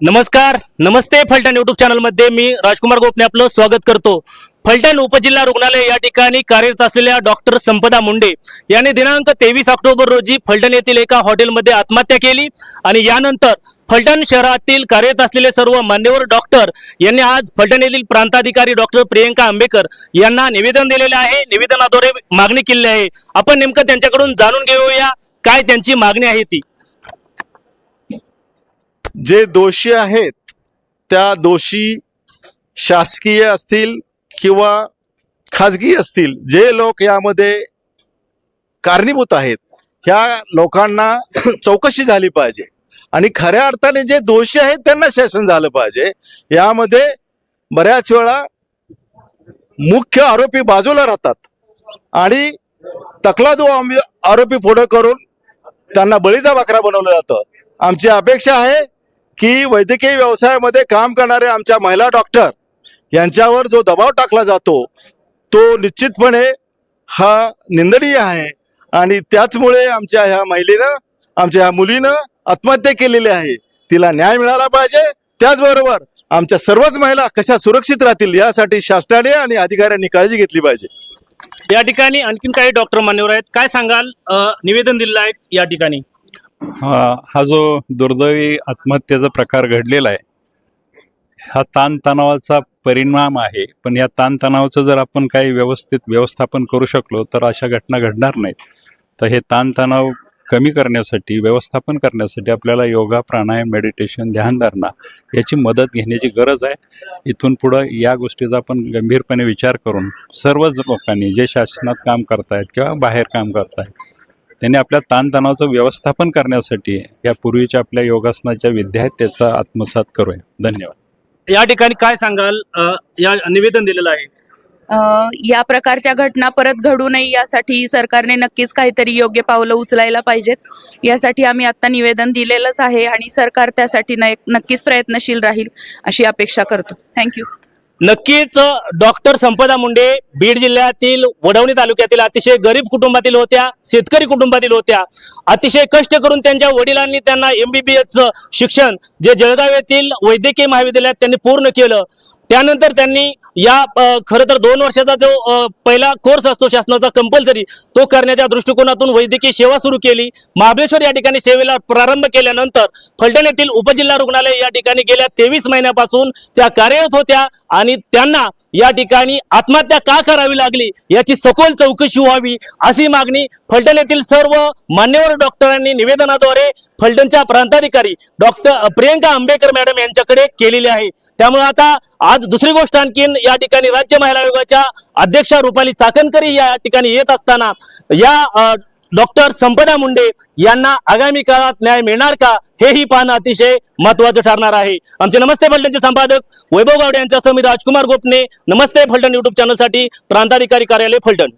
नमस्कार नमस्ते फलटण युट्यूब चॅनलमध्ये मी राजकुमार गोपने आपलं स्वागत करतो. फलटण उपजिल्हा रुग्णालय या ठिकाणी कार्यरत असलेल्या डॉक्टर संपदा मुंडे यांनी दिनांक तेवीस ऑक्टोबर रोजी फलटण येथील एका हॉटेलमध्ये आत्महत्या केली आणि यानंतर फलटण शहरातील कार्यरत असलेले सर्व मान्यवर डॉक्टर यांनी आज फलटण येथील प्रांताधिकारी डॉक्टर प्रियंका आंबेकर यांना निवेदन दिलेले आहे. निवेदनाद्वारे मागणी केली आहे. आपण नेमकं त्यांच्याकडून जाणून घेऊया काय त्यांची मागणी आहे ती. जे दोषी आहेत त्या दोषी शासकीय असतील किंवा खाजगी असतील जे लोक यामध्ये कारणीभूत आहेत ह्या लोकांना चौकशी झाली पाहिजे. आणि खऱ्या अर्थाने जे दोषी आहेत त्यांना शासन झालं पाहिजे. यामध्ये बऱ्याच वेळा मुख्य आरोपी बाजूला राहतात आणि तकलादू आंबी- आरोपी पुढे करून त्यांना बळीचा बकरा बनवलं जातं. आमची अपेक्षा आहे की वैद्यकीय व्यवसायामध्ये काम करणारे आमच्या महिला डॉक्टर यांच्यावर जो दबाव टाकला जातो तो निश्चितपणे हा निंदनीय आहे. आणि त्याचमुळे आमच्या ह्या महिलेनं आमच्या ह्या मुलीनं आत्महत्या केलेली आहे. तिला न्याय मिळाला पाहिजे. त्याचबरोबर आमच्या सर्वच महिला कशा सुरक्षित राहतील यासाठी शासनाने आणि अधिकाऱ्यांनी काळजी घेतली पाहिजे. या ठिकाणी आणखीन काही डॉक्टर मान्यवर आहेत. काय सांगाल? निवेदन दिलेलं आहे या ठिकाणी. हा हा जो दुर्दैवी आत्महत्येचा प्रकार घडलेला आहे हा ताणतणावाचा परिणाम आहे. पण या ताणतणावाचं जर आपण काही व्यवस्थित व्यवस्थापन करू शकलो तर अशा घटना घडणार नाहीत. तर हे ताणतणाव कमी करण्यासाठी व्यवस्थापन करण्यासाठी आपल्याला योगा प्राणायाम मेडिटेशन ध्यानधारणा याची मदत घेण्याची गरज आहे. इथून पुढं या गोष्टीचा आपण गंभीरपणे विचार करून सर्वच लोकांनी जे शासनात काम करतायत किंवा बाहेर काम करतायत त्यांनी आपल्या ताणतणावाचं व्यवस्थापन करण्यासाठी या पूर्वीच्या आपल्या योगासनाच्या विद्या आहेत त्याचा आत्मसात करूया. धन्यवाद. या ठिकाणी काय सांगाल? या निवेदन दिलेलं आहे. या प्रकारच्या घटना परत घडू नये यासाठी सरकारने नक्कीच काहीतरी योग्य पावलं उचलायला पाहिजेत. यासाठी आम्ही आता निवेदन दिलेलंच आहे आणि सरकार त्यासाठी नक्कीच प्रयत्नशील राहील अशी अपेक्षा करतो. थँक्यू नक्कीच डॉक्टर संपदा मुंडे बीड जिल्ह्यातील वडवणी तालुक्यातील अतिशय गरीब कुटुंबातील होत्या शेतकरी कुटुंबातील होत्या. अतिशय कष्ट करून त्यांच्या वडिलांनी त्यांना एमबीबीएस शिक्षण जे जळगाव येथील वैद्यकीय महाविद्यालयात त्यांनी पूर्ण केलं. त्यानंतर त्यांनी या खरं तर दोन वर्षाचा जो पहिला कोर्स असतो शासनाचा कंपल्सरी तो करण्याच्या दृष्टिकोनातून वैद्यकीय सेवा सुरू केली. महाबळेश्वर या ठिकाणी सेवेला प्रारंभ केल्यानंतर फलटण येथील उपजिल्हा रुग्णालय या ठिकाणी गेल्या तेवीस महिन्यापासून त्या कार्यरत होत्या आणि त्यांना या ठिकाणी आत्महत्या का करावी लागली याची सखोल चौकशी व्हावी अशी मागणी फलटण येथील सर्व मान्यवर डॉक्टरांनी निवेदनाद्वारे फलटणच्या प्रांताधिकारी डॉक्टर प्रियंका आंबेकर मॅडम यांच्याकडे केलेली आहे. त्यामुळे आता आज दुसरी गोष्ट आणखीन या ठिकाणी राज्य महिला आयोगाच्या अध्यक्षा रुपाली चाकणकरी या ठिकाणी येत असताना या डॉक्टर संपदा मुंडे यांना आगामी काळात न्याय मिळणार का हेही पाहणं अतिशय महत्वाचं ठरणार आहे. आमचे नमस्ते फलटणचे संपादक वैभव गावडे यांच्यासह मी राजकुमार गोपने. नमस्ते फलटण युट्यूब चॅनलसाठी प्रांताधिकारी कार्यालय फलटण.